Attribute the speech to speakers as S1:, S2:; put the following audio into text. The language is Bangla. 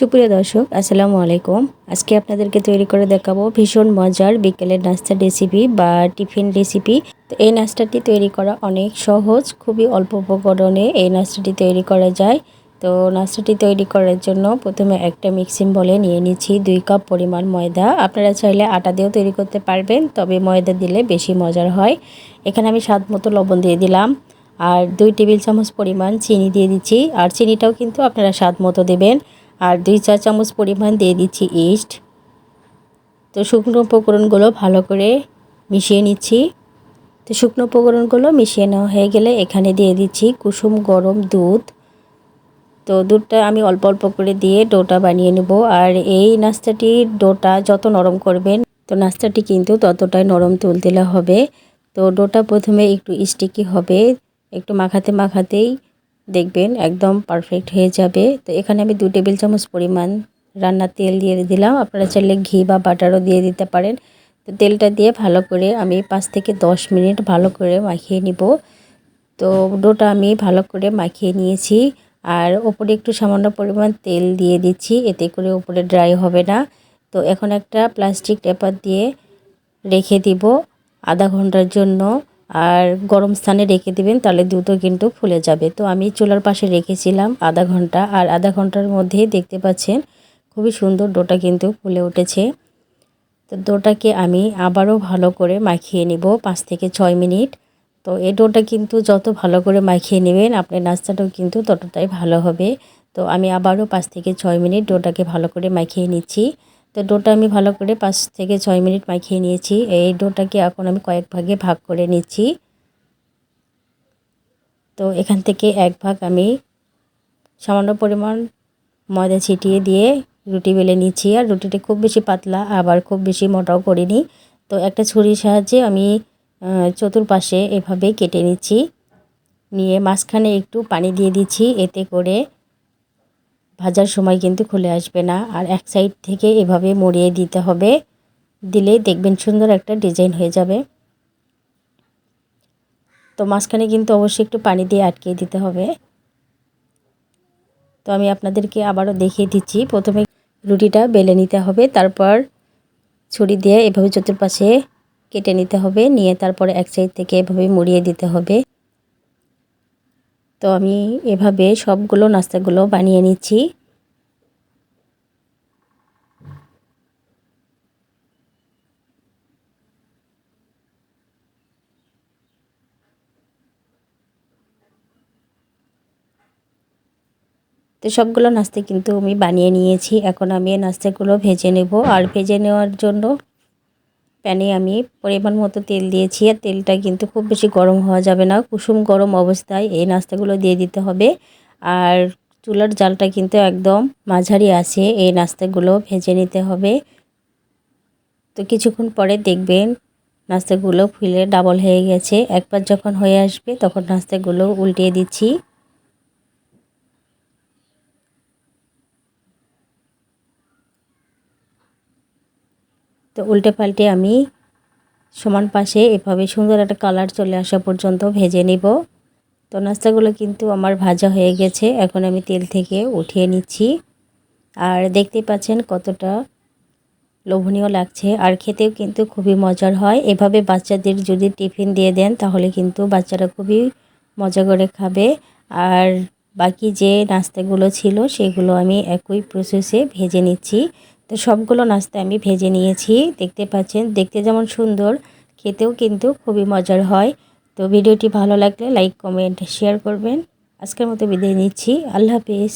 S1: সুপ্রিয় দর্শক, আসসালামু আলাইকুম। আজকে আপনাদেরকে তৈরি করে দেখাবো ভীষণ মজার বিকেলের নাস্তা রেসিপি বা টিফিন রেসিপি তো এই নাস্তাটি তৈরি করা অনেক সহজ, খুবই অল্প উপকরণে এই নাস্তাটি তৈরি করা যায়। তো নাস্তাটি তৈরি করার জন্য প্রথমে একটা মিক্সিং বলে নিয়ে নিচ্ছি দুই কাপ পরিমাণ ময়দা। আপনারা চাইলে আটা দিয়েও তৈরি করতে পারবেন, তবে ময়দা দিলে বেশি মজার হয়। এখানে আমি স্বাদ মতো লবণ দিয়ে দিলাম। আর দুই টেবিল চামচ পরিমাণ চিনি দিয়ে দিচ্ছি। আর চিনিটাও কিন্তু আপনারা স্বাদ মতো দেবেন। আর দুই চা চামচ পরিমাণ দিয়ে দিচ্ছি ইস্ট। তো শুকনো উপকরণগুলো ভালো করে মিশিয়ে নিচ্ছি। তো শুকনো উপকরণগুলো মিশিয়ে নেওয়া হয়ে গেলে এখানে দিয়ে দিচ্ছি কুসুম গরম দুধ। তো দুধটা আমি অল্প অল্প করে দিয়ে ডোটা বানিয়ে নেব। আর এই নাস্তাটির ডোটা যত নরম করবেন, তো নাস্তাটি কিন্তু ততটাই নরম তুলতেলে হবে। তো ডোটা প্রথমে একটু স্টিকি হবে, একটু মাখাতে মাখাতেই দেখবেন একদম পারফেক্ট হয়ে যাবে। তো এখানে আমি দু টেবিল চামচ পরিমাণ রান্নার তেল দিয়ে দিলাম। আপনারা চাইলে ঘি বা বাটারও দিয়ে দিতে পারেন। তো তেলটা দিয়ে ভালো করে আমি পাঁচ থেকে দশ মিনিট ভালো করে মাখিয়ে নিব। তো ডোটা আমি ভালো করে মাখিয়ে নিয়েছি। আর ওপরে একটু সামান্য পরিমাণ তেল দিয়ে দিচ্ছি, এতে করে ওপরে ড্রাই হবে না। তো এখন একটা প্লাস্টিক পেপার দিয়ে রেখে দিব আধা ঘণ্টার জন্য। আর গরম স্থানে রেখে দিবেন, তাহলে দ্রুত কিন্তু ফুলে যাবে। তো আমি চুলার পাশে রেখেছিলাম আধা ঘণ্টা, আর আধা ঘণ্টার মধ্যেই দেখতে পাচ্ছেন খুবই সুন্দর ডোটা কিন্তু ফুলে উঠেছে। তো ডোটাকে আমি আবারও ভালো করে মাখিয়ে নিব পাঁচ থেকে ছয় মিনিট। তো এই ডোটা কিন্তু যত ভালো করে মাখিয়ে নেবেন, আপনার নাস্তাটাও কিন্তু ততটাই ভালো হবে। তো আমি আবারও পাঁচ থেকে ছয় মিনিট ডোটাকে ভালো করে মাখিয়ে নিচ্ছি। তো ডোটা আমি ভালো করে পাঁচ থেকে ছয় মিনিট মাখিয়ে নিয়েছি। এই ডোটাকে এখন আমি কয়েক ভাগে ভাগ করে নিচ্ছি। তো এখান থেকে এক ভাগ আমি সামান্য পরিমাণ ময়দা ছিটিয়ে দিয়ে রুটি বেলে নিচ্ছি। আর রুটিটি খুব বেশি পাতলা, আবার খুব বেশি মোটাও করিনি। তো একটা ছুরির সাহায্যে আমি চতুর্পাশে এভাবে কেটে নিচ্ছি। নিয়ে মাঝখানে একটু পানি দিয়ে দিচ্ছি, এতে করে ভাজার সময় কিন্তু খুলে আসবে না। আর এক সাইড থেকে এভাবে মরিয়ে দিতে হবে। দিলেই দেখবেন সুন্দর একটা ডিজাইন হয়ে যাবে। তো মাঝখানে কিন্তু অবশ্যই একটু পানি দিয়ে আটকে দিতে হবে। তো আমি আপনাদেরকে আবারও দেখিয়ে দিচ্ছি। প্রথমে রুটিটা বেলে নিতে হবে। তারপর ছুরি দিয়ে এভাবে চতুর্পাশে কেটে নিতে হবে। নিয়ে তারপরে এক সাইড থেকে এভাবে মুড়িয়ে দিতে হবে। তো আমি এভাবে সবগুলো নাস্তাগুলো বানিয়ে নিচ্ছি। তো সবগুলো নাস্তা কিন্তু আমি বানিয়ে নিয়েছি। এখন আমি এই নাস্তাগুলো ভেজে নেব। আর ভেজে নেওয়ার জন্য প্যানে আমি পরিমাণ মতো তেল দিয়েছি। আর তেলটা কিন্তু খুব বেশি গরম হওয়া যাবে না। কুসুম গরম অবস্থায় এই নাস্তাগুলো দিয়ে দিতে হবে। আর চুলার জালটা কিন্তু একদম মাঝারি আছে। এই নাস্তাগুলো ভেজে নিতে হবে। তো কিছুক্ষণ পরে দেখবেন নাস্তাগুলো ফুলে ডাবল হয়ে গেছে। একবার যখন হয়ে আসবে তখন নাস্তাগুলো উল্টিয়ে দিচ্ছি। তো উল্টে পাল্টে আমি সমান পাশে এভাবে সুন্দর একটা কালার চলে আসা পর্যন্ত ভেজে নিব। তো নাস্তাগুলো কিন্তু আমার ভাজা হয়ে গেছে। এখন আমি তেল থেকে উঠিয়ে নিচ্ছি। আর দেখতে পাচ্ছেন কতটা লোভনীয় লাগছে। আর খেতেও কিন্তু খুবই মজার হয়। এভাবে বাচ্চাদের যদি টিফিন দিয়ে দেন, তাহলে কিন্তু বাচ্চারা খুবই মজা করে খাবে। আর বাকি যে নাস্তাগুলো ছিল, সেগুলো আমি একই প্রসেসে ভেজে নিচ্ছি। তো সবগুলো নাস্তা আমি ভেজে নিয়েছি। দেখতে পাচ্ছেন, দেখতে যেমন সুন্দর, খেতেও কিন্তু খুবই মজার হয়। তো ভিডিওটি ভালো লাগলে লাইক, কমেন্ট, শেয়ার করবেন। আজকের মতো বিদায় নিচ্ছি। আল্লাহ হাফিজ।